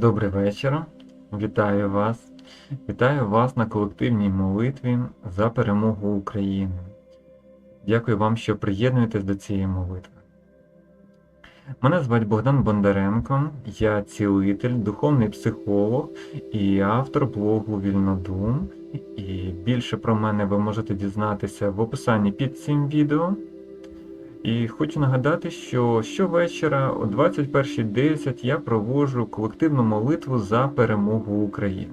Добрий вечір. Вітаю вас. Вітаю вас на колективній молитві за перемогу України. Дякую вам, що приєднуєтесь до цієї молитви. Мене звати Богдан Бондаренко, я цілитель, духовний психолог і автор блогу Вільнодум. І більше про мене ви можете дізнатися в описанні під цим відео. І хочу нагадати, що щовечора о 21.10 я проводжу колективну молитву за перемогу України.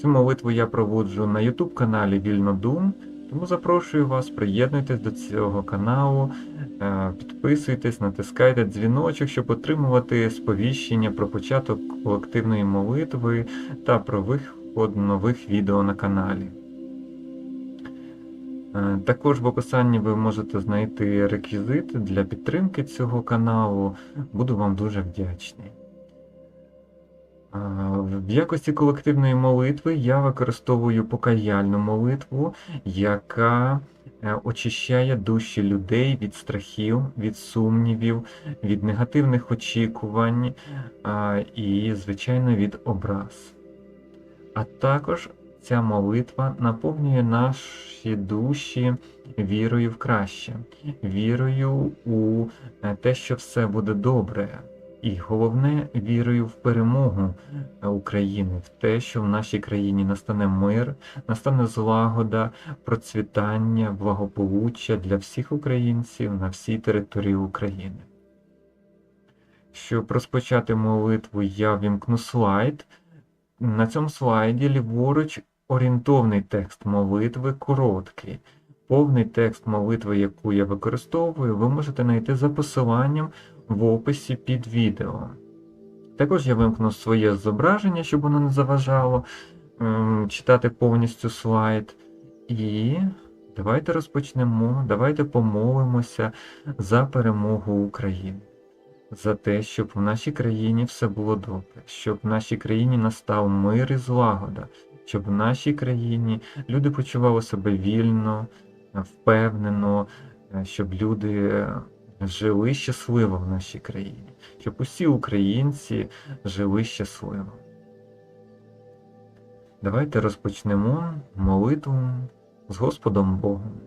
Цю молитву я проводжу на YouTube каналі Вільнодум, тому запрошую вас, приєднуйтесь до цього каналу, е, підписуйтесь, натискайте дзвіночок, щоб отримувати сповіщення про початок колективної молитви та про виход нових відео на каналі. Е, Також в описанні ви можете знайти реквізити для підтримки цього каналу. Буду вам дуже вдячний. Е, В якості колективної молитви я використовую покаяльну молитву, яка е, очищає душі людей від страхів, від сумнівів, від негативних очікувань і, звичайно, від образ. А також ця молитва наповнює наші душі вірою в краще, вірою у е, те, що все буде добре. І головне вірою в перемогу е, України, в те, що в нашій країні настане мир, настане злагода, процвітання, благополуччя для всіх українців на всій території України. Щоб розпочати молитву, я вімкну слайд. На цьому слайді ліворуч орієнтовний текст молитви короткий. Повний текст молитви, яку я використовую, ви можете знайти за посиланням в описі під відео. Також я вимкну своє зображення, щоб воно не заважало ем, читати повністю слайд. І давайте розпочнемо, давайте помолимося за перемогу України за те, щоб в нашій країні все було добре, щоб в нашій країні настав мир і злагода, щоб в нашій країні люди почували себе вільно, впевнено, е, щоб люди е, жили щасливо в нашій країні, щоб усі українці жили щасливо. Давайте розпочнемо молитву з Господом Богом.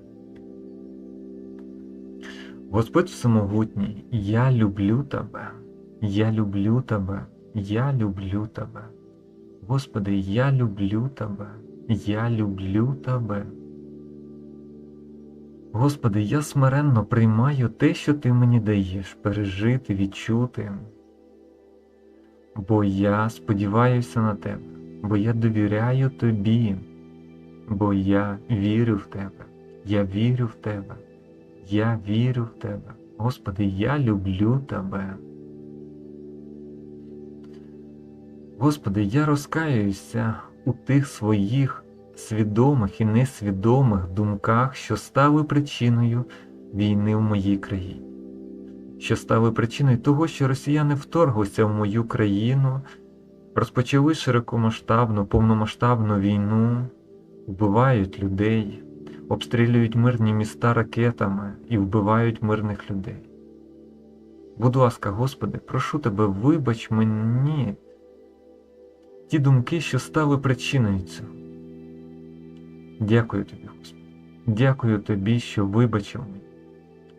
Господь Всемогутній, я люблю Тебе, я люблю Тебе, я люблю Тебе. Господи, я люблю Тебе, я люблю Тебе. Господи, я смиренно приймаю те, що Ти мені даєш, пережити, відчути, бо я сподіваюся на Тебе, бо я довіряю Тобі, бо я вірю в Тебе, я вірю в Тебе. Я вірю в Тебе. Господи, я люблю Тебе. Господи, я розкаюся у тих своїх свідомих і несвідомих думках, що стали причиною війни в моїй країні, що стали причиною того, що росіяни вторглися в мою країну, розпочали широкомасштабну, повномасштабну війну, вбивають людей обстрілюють мирні міста ракетами і вбивають мирних людей. Будь ласка, Господи, прошу Тебе, вибач мені ті думки, що стали причиною цього. Дякую Тобі, Господи. Дякую Тобі, що вибачив мене.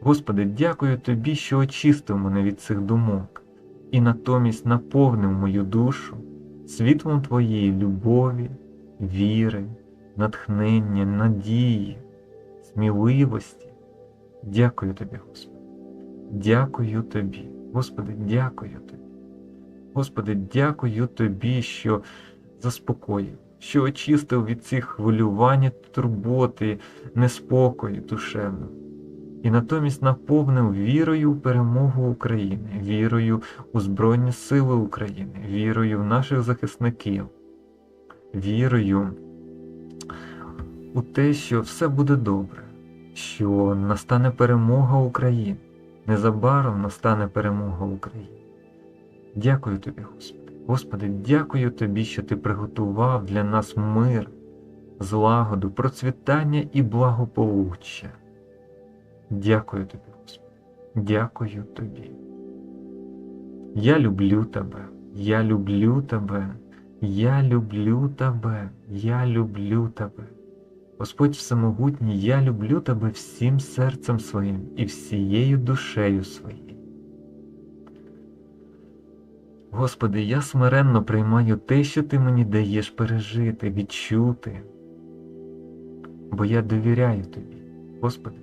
Господи, дякую Тобі, що очистив мене від цих думок і натомість наповнив мою душу світлом Твоєї любові, віри натхнення, надії, сміливості. Дякую тобі, Господи. Дякую тобі. Господи, дякую тобі. Господи, дякую тобі, що заспокоїв, що очистив від цих хвилювань, турботи, неспокою душевного. І натомість наповнив вірою в перемогу України, вірою у Збройні Сили України, вірою в наших захисників, вірою у те, що все буде добре, що настане перемога України. Незабаром настане перемога України. Дякую тобі, Господи. Господи, дякую Тобі, що Ти приготував для нас мир, злагоду, процвітання і благополуччя. Дякую тобі, Господи. Дякую Тобі. Я люблю Тебе. Я люблю тебе, я люблю тебе, я люблю тебе. Господь Всемогутній, я люблю тебе всім серцем своїм і всією душею своєю. Господи, я смиренно приймаю те, що Ти мені даєш пережити, відчути, бо я довіряю Тобі. Господи,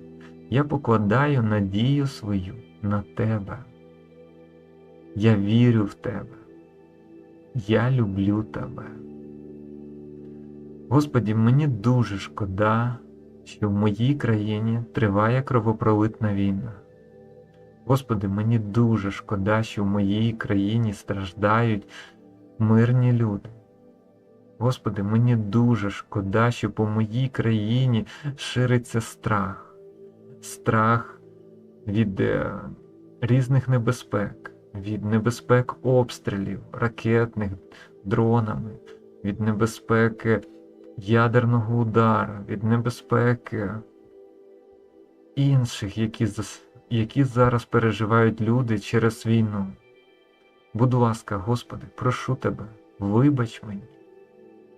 я покладаю надію свою на Тебе. Я вірю в Тебе. Я люблю Тебе. Господі, мені дуже шкода, що в моїй країні триває кровопролитна війна. Господи, мені дуже шкода, що в моїй країні страждають мирні люди. Господи, мені дуже шкода, що по моїй країні шириться страх, страх від е, різних небезпек, від небезпек обстрілів, ракетних дронами, від небезпеки ядерного удару, від небезпеки інших, які, зас- які зараз переживають люди через війну. Будь ласка, Господи, прошу Тебе, вибач мені.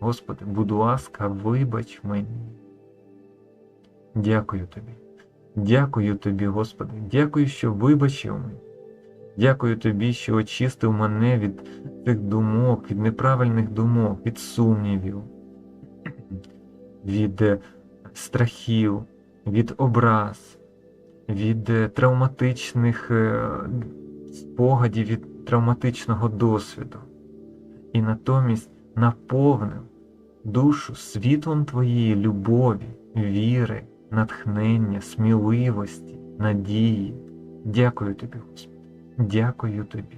Господи, будь ласка, вибач мені. Дякую Тобі. Дякую Тобі, Господи, дякую, що вибачив мені. Дякую Тобі, що очистив мене від тих думок, від неправильних думок, від сумнівів, від е, страхів, від образ, від е, травматичних е, спогадів, від травматичного досвіду. І натомість наповнив душу світлом Твоєї любові, віри, натхнення, сміливості, надії. Дякую Тобі, Господи. Дякую Тобі.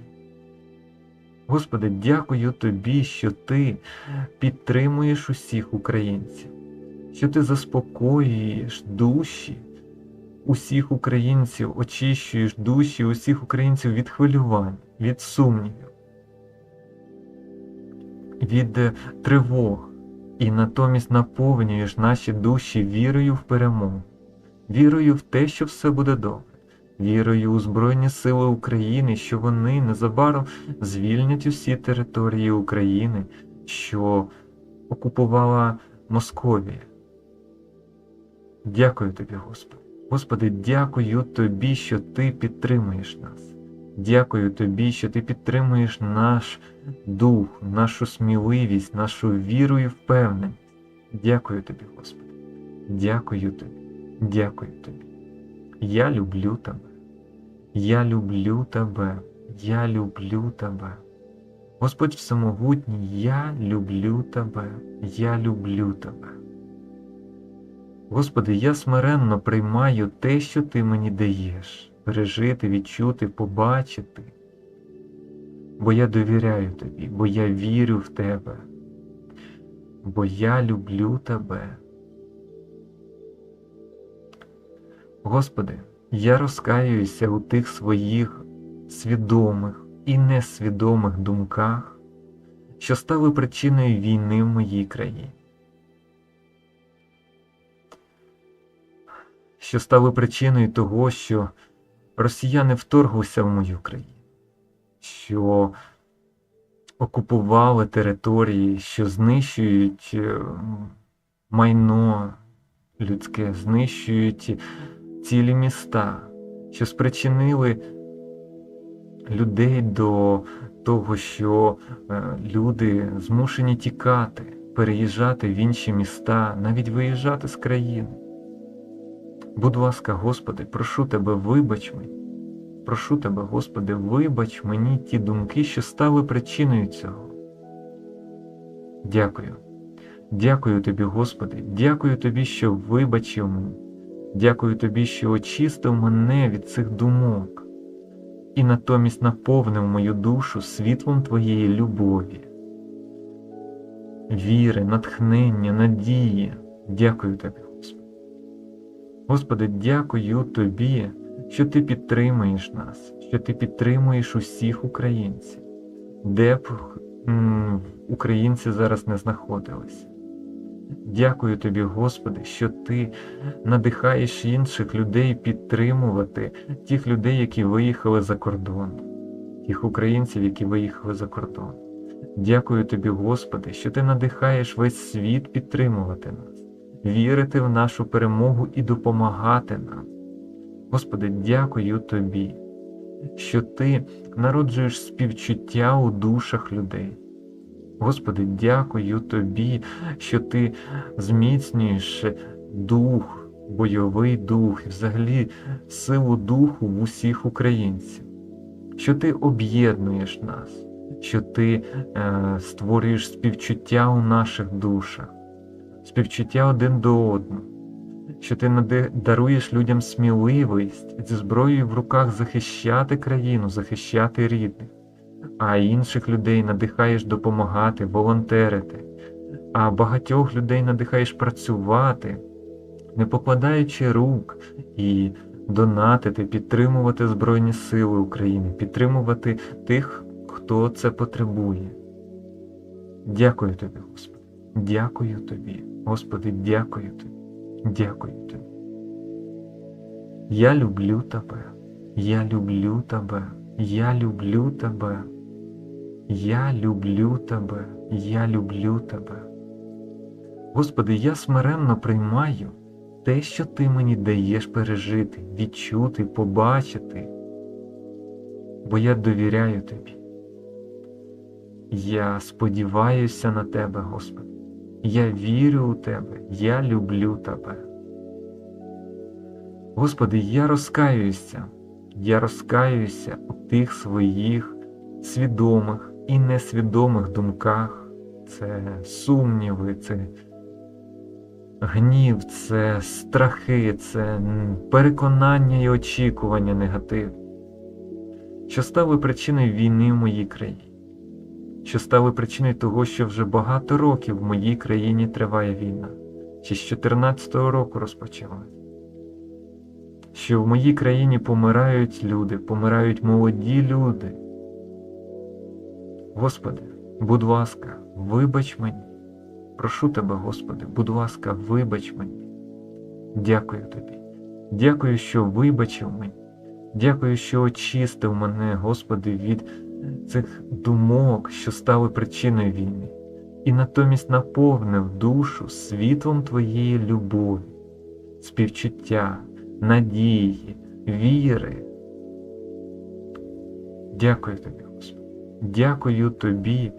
Господи, дякую Тобі, що Ти підтримуєш усіх українців, що Ти заспокоюєш душі усіх українців, очищуєш душі усіх українців від хвилювань, від сумнівів, від е, тривог, і натомість наповнюєш наші душі вірою в перемогу, вірою в те, що все буде добре. Вірою у Збройні Сили України, що вони незабаром звільнять усі території України, що окупувала Московія. Дякую тобі, Господи. Господи, дякую Тобі, що Ти підтримуєш нас. Дякую Тобі, що Ти підтримуєш наш дух, нашу сміливість, нашу віру і впевненість. Дякую Тобі, Господи. Дякую Тобі. Дякую Тобі. Я люблю Тебе. Я люблю Тебе. Я люблю Тебе. Господь Всемогутній, я люблю Тебе. Я люблю Тебе. Господи, я смиренно приймаю те, що Ти мені даєш, пережити, відчути, побачити. Бо я довіряю Тобі, бо я вірю в Тебе, бо я люблю Тебе. Господи, я розкаююся у тих своїх свідомих і несвідомих думках, що стали причиною війни в моїй країні. Що стали причиною того, що росіяни вторглися в мою країну, що окупували території, що знищують е, майно людське, знищують цілі міста, що спричинили людей до того, що е, люди змушені тікати, переїжджати в інші міста, навіть виїжджати з країни. Будь ласка, Господи, прошу Тебе, вибач мені. Прошу Тебе, Господи, вибач мені ті думки, що стали причиною цього. Дякую. Дякую Тобі, Господи, дякую Тобі, що вибачив мене. Дякую Тобі, що очистив мене від цих думок і натомість наповнив мою душу світлом Твоєї любові, віри, натхнення, надії. Дякую Тобі, Господи. Дякую Тобі, що Ти підтримуєш нас, що Ти підтримуєш усіх українців, де б м, українці зараз не знаходилися. Дякую Тобі, Господи, що Ти надихаєш інших людей підтримувати тих людей, які виїхали за кордон, тих українців, які виїхали за кордон. Дякую тобі, Господи, що ти надихаєш весь світ підтримувати нас, вірити в нашу перемогу і допомагати нам. Господи, дякую тобі, що ти народжуєш співчуття у душах людей. Господи, дякую тобі, що ти зміцнюєш дух, бойовий дух і взагалі силу духу в усіх українців, що ти об'єднуєш нас, що ти е, створюєш співчуття у наших душах, співчуття один до одного, що ти даруєш людям сміливість зі зброєю в руках захищати країну, захищати рідних, а інших людей надихаєш допомагати, волонтерити, а багатьох людей надихаєш працювати, не покладаючи рук і донатити, підтримувати Збройні Сили України, підтримувати тих, хто це потребує. Дякую тобі, Господи. Дякую тобі, Господи, дякую тобі, дякую тобі. Я люблю тебе, я люблю тебе, я люблю тебе, я люблю тебе, я люблю тебе. Господи, я смиренно приймаю те, що Ти мені даєш пережити, відчути, побачити, бо я довіряю Тобі. Я сподіваюся на Тебе, Господи. Я вірю у Тебе, я люблю Тебе. Господи, я розкаюся, я розкаюся у тих своїх свідомих і несвідомих думках. Це сумніви, це гнів, це страхи, це переконання і очікування негативні, що стали причиною війни в моїй країні, що стали причиною того, що вже багато років в моїй країні триває війна, ще з 14-го року розпочалась. Що в моїй країні помирають люди, помирають молоді люди. Господи, будь ласка, вибач мені. Прошу тебе, Господи, будь ласка, вибач мені. Дякую тобі. Дякую, що вибачив мені. Дякую, що очистив мене, Господи, від цих думок, що стали причиною війни, і натомість наповнив душу світлом Твоєї любові, співчуття, надії, віри. Дякую тобі, Господи. Дякую тобі,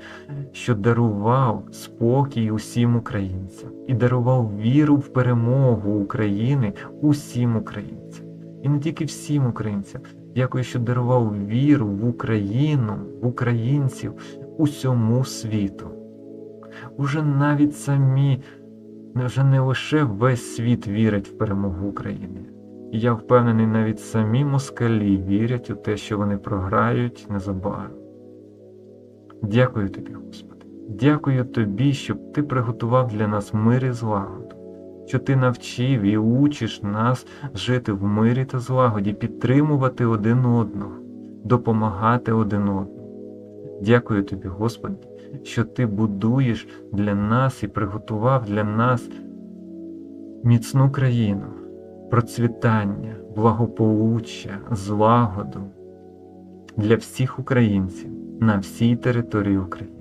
що дарував спокій усім українцям і дарував віру в перемогу України усім українцям. І не тільки всім українцям. Дякую, що дарував віру в Україну, в українців усьому світу. Уже навіть самі, вже не лише весь світ вірить в перемогу України. Я впевнений, навіть самі москалі вірять у те, що вони програють незабаром. Дякую тобі, Господи. Дякую тобі, щоб ти приготував для нас мир і злагоду, що ти навчив і учиш нас жити в мирі та злагоді, підтримувати один одного, допомагати один одному. Дякую тобі, Господи, що ти будуєш для нас і приготував для нас міцну країну, процвітання, благополуччя, злагоду для всіх українців на всій території України.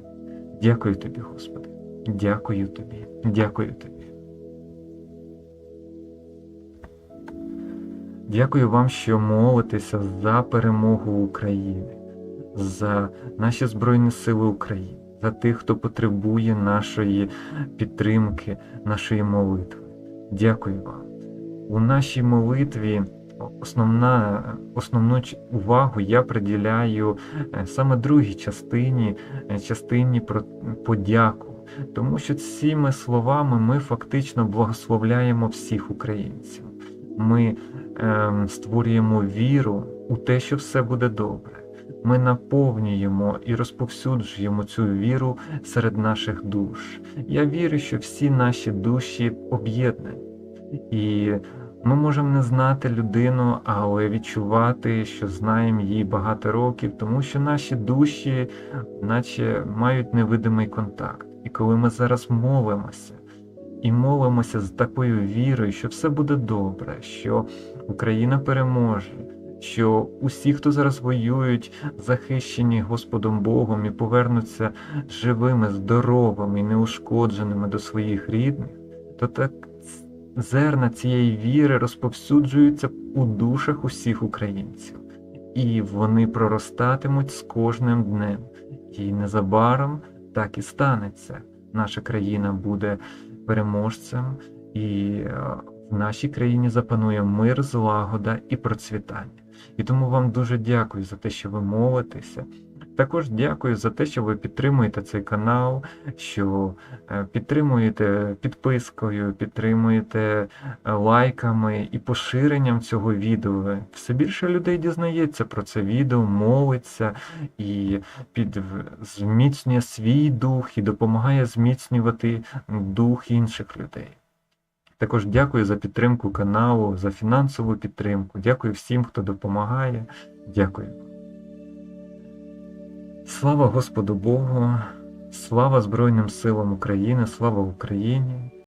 Дякую тобі, Господи. Дякую тобі. Дякую тобі. Дякую вам, що молитеся за перемогу України, за наші Збройні Сили України, за тих, хто потребує нашої підтримки, нашої молитви. Дякую вам. У нашій молитві основна, основну увагу я приділяю е, саме другій частині, е, частині про подяку. Тому що цими словами ми фактично благословляємо всіх українців. Ми ем, створюємо віру у те, що все буде добре. Ми наповнюємо і розповсюджуємо цю віру серед наших душ. Я вірю, що всі наші душі об'єднані. І ми можемо не знати людину, але відчувати, що знаємо її багато років, тому що наші душі, наче мають невидимий контакт. І коли ми зараз молимося, і молимося з такою вірою, що все буде добре, що Україна переможе, що усі, хто зараз воюють, захищені Господом Богом і повернуться живими, здоровими і неушкодженими до своїх рідних, то так зерна цієї віри розповсюджуються у душах усіх українців, і вони проростатимуть з кожним днем. І незабаром так і станеться. Наша країна буде переможцем, і е, в нашій країні запанує мир, злагода і процвітання. І тому вам дуже дякую за те, що ви молитеся. Також дякую за те, що ви підтримуєте цей канал, що е, підтримуєте підпискою, підтримуєте е, лайками і поширенням цього відео. Все більше людей дізнається про це відео, молиться і під зміцнює свій дух і допомагає зміцнювати дух інших людей. Також дякую за підтримку каналу, за фінансову підтримку. Дякую всім, хто допомагає. Дякую. Слава Господу Богу, слава Збройним силам України, слава Україні!